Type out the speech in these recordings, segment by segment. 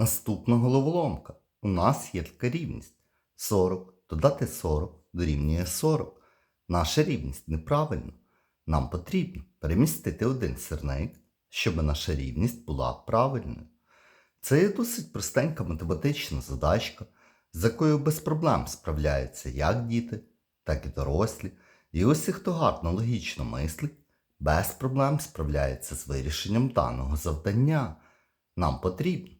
Наступна головоломка. У нас є така рівність. 40 додати 40 дорівнює 40. Наша рівність неправильна. Нам потрібно перемістити один сірник, щоб наша рівність була правильною. Це є досить простенька математична задачка, з якою без проблем справляються як діти, так і дорослі. І усі, хто гарно логічно мислить, без проблем справляється з вирішенням даного завдання. Нам потрібно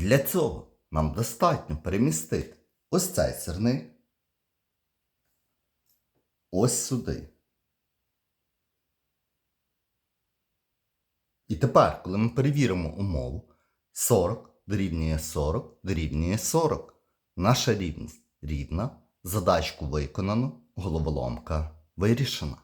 Для цього нам достатньо перемістити ось цей сирник ось сюди. І тепер, коли ми перевіримо умову, 40 дорівнює 40 дорівнює 40. Наша рівність рівна, задачку виконано, головоломка вирішена.